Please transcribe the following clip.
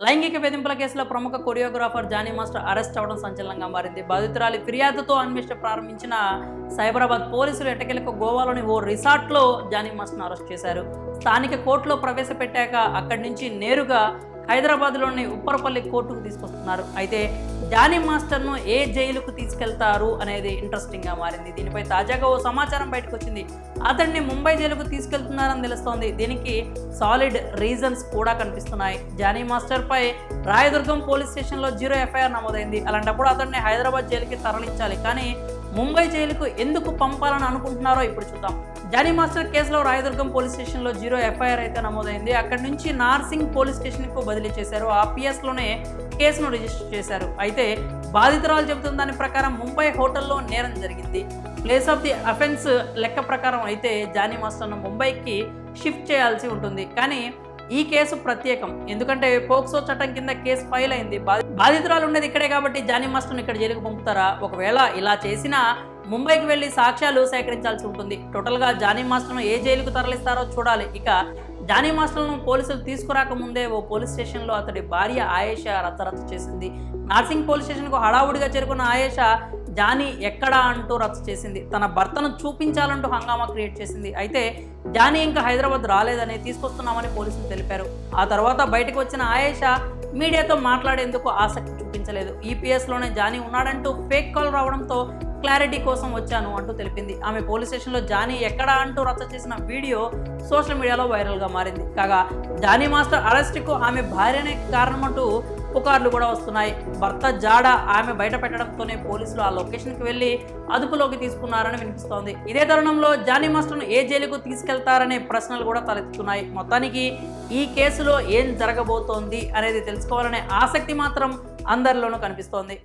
లైంగిక వేధింపుల కేసులో ప్రముఖ కొరియోగ్రాఫర్ జానీ మాస్టర్ అరెస్ట్ అవడం సంచలనంగా మారింది. బాధితురాలి ఫిర్యాదుతో అన్వేషణ ప్రారంభించిన సైబరాబాద్ పోలీసులు ఎటకెలకు గోవాలోని ఓ రిసార్ట్లో జానీ మాస్టర్ను అరెస్ట్ చేశారు. స్థానిక కోర్టులో ప్రవేశపెట్టాక అక్కడి నుంచి నేరుగా హైదరాబాద్లోని ఉప్పరపల్లి కోర్టుకు తీసుకొస్తున్నారు. అయితే జానీ మాస్టర్ను ఏ జైలుకు తీసుకెళ్తారు అనేది ఇంట్రెస్టింగ్గా మారింది. దీనిపై తాజాగా ఓ సమాచారం బయటకు వచ్చింది అతన్ని ముంబై జైలుకు తీసుకెళ్తున్నారని తెలుస్తోంది. దీనికి సాలిడ్ రీజన్స్ కూడా కనిపిస్తున్నాయి. జానీ మాస్టర్పై రాయదుర్గం పోలీస్ స్టేషన్లో జీరో ఎఫ్ఐఆర్ నమోదైంది. అలాంటప్పుడు అతన్ని హైదరాబాద్ జైలుకి తరలించాలి. కానీ ముంబై జైలుకు ఎందుకు పంపాలని అనుకుంటున్నారో ఇప్పుడు చూద్దాం. జానీ మాస్టర్ కేసులో రాయదుర్గం పోలీస్ స్టేషన్లో జీరో ఎఫ్ఐఆర్ అయితే నమోదైంది. అక్కడి నుంచి నార్సింగ్ పోలీస్ స్టేషన్కు బదిలీ చేశారు. ఆ పిఎస్లోనే కేసును రిజిస్టర్ చేశారు. అయితే బాధితురాలు చెబుతున్న దాని ప్రకారం ముంబై హోటల్లో నేరం జరిగింది. ప్లేస్ ఆఫ్ ది అఫెన్స్ లెక్క ప్రకారం అయితే జానీ మాస్టర్ను ముంబైకి షిఫ్ట్ చేయాల్సి ఉంటుంది. కానీ ఈ కేసు ప్రత్యేకం. ఎందుకంటే పోక్సో చట్టం కింద కేసు ఫైల్ అయింది. బాధి- బాధితురాలు ఉండేది ఇక్కడే కాబట్టి జానీ మాస్టర్ని ఇక్కడ జైలుకు పంపుతారా? ఒకవేళ ఇలా చేసినా ముంబైకి వెళ్ళి సాక్ష్యాలు సేకరించాల్సి ఉంటుంది. టోటల్గా జానీ మాస్టర్ను ఏ జైలుకు తరలిస్తారో చూడాలి. ఇక జానీ మాస్టర్ను పోలీసులు తీసుకురాకముందే ఓ పోలీస్ స్టేషన్లో అతడి భార్య ఆయేష రచ్చరచ్చ చేసింది. నార్సింగ్ పోలీస్ స్టేషన్కు హడావుడిగా చేరుకున్న ఆయేష జానీ ఎక్కడా అంటూ రచ్చ చేసింది. తన భర్తను చూపించాలంటూ హంగామా క్రియేట్ చేసింది. అయితే జానీ ఇంకా హైదరాబాద్ రాలేదని తీసుకొస్తున్నామని పోలీసులు తెలిపారు. ఆ తర్వాత బయటకు వచ్చిన ఆయేష మీడియాతో మాట్లాడేందుకు ఆసక్తి చూపించలేదు. ఈపీఎస్లోనే జానీ ఉన్నాడంటూ ఫేక్ కాల్ రావడంతో క్లారిటీ కోసం వచ్చాను అంటూ తెలిపింది. ఆమె పోలీస్ స్టేషన్లో జానీ ఎక్కడా అంటూ రచ్చ చేసిన వీడియో సోషల్ మీడియాలో వైరల్గా మారింది. కాగా జానీ మాస్టర్ అరెస్ట్కు ఆమె భార్యనే కారణమంటూ పుకార్లు కూడా వస్తున్నాయి. భర్త జాడ ఆమె బయట పెట్టడంతోనే పోలీసులు ఆ లొకేషన్కి వెళ్ళి అదుపులోకి తీసుకున్నారని వినిపిస్తోంది. ఇదే తరుణంలో జానీ మాస్టర్ను ఏ జైలుకు తీసుకెళ్తారనే ప్రశ్నలు కూడా తలెత్తుతున్నాయి. మొత్తానికి ఈ కేసులో ఏం జరగబోతోంది అనేది తెలుసుకోవాలనే ఆసక్తి మాత్రం అందరిలోనూ కనిపిస్తోంది.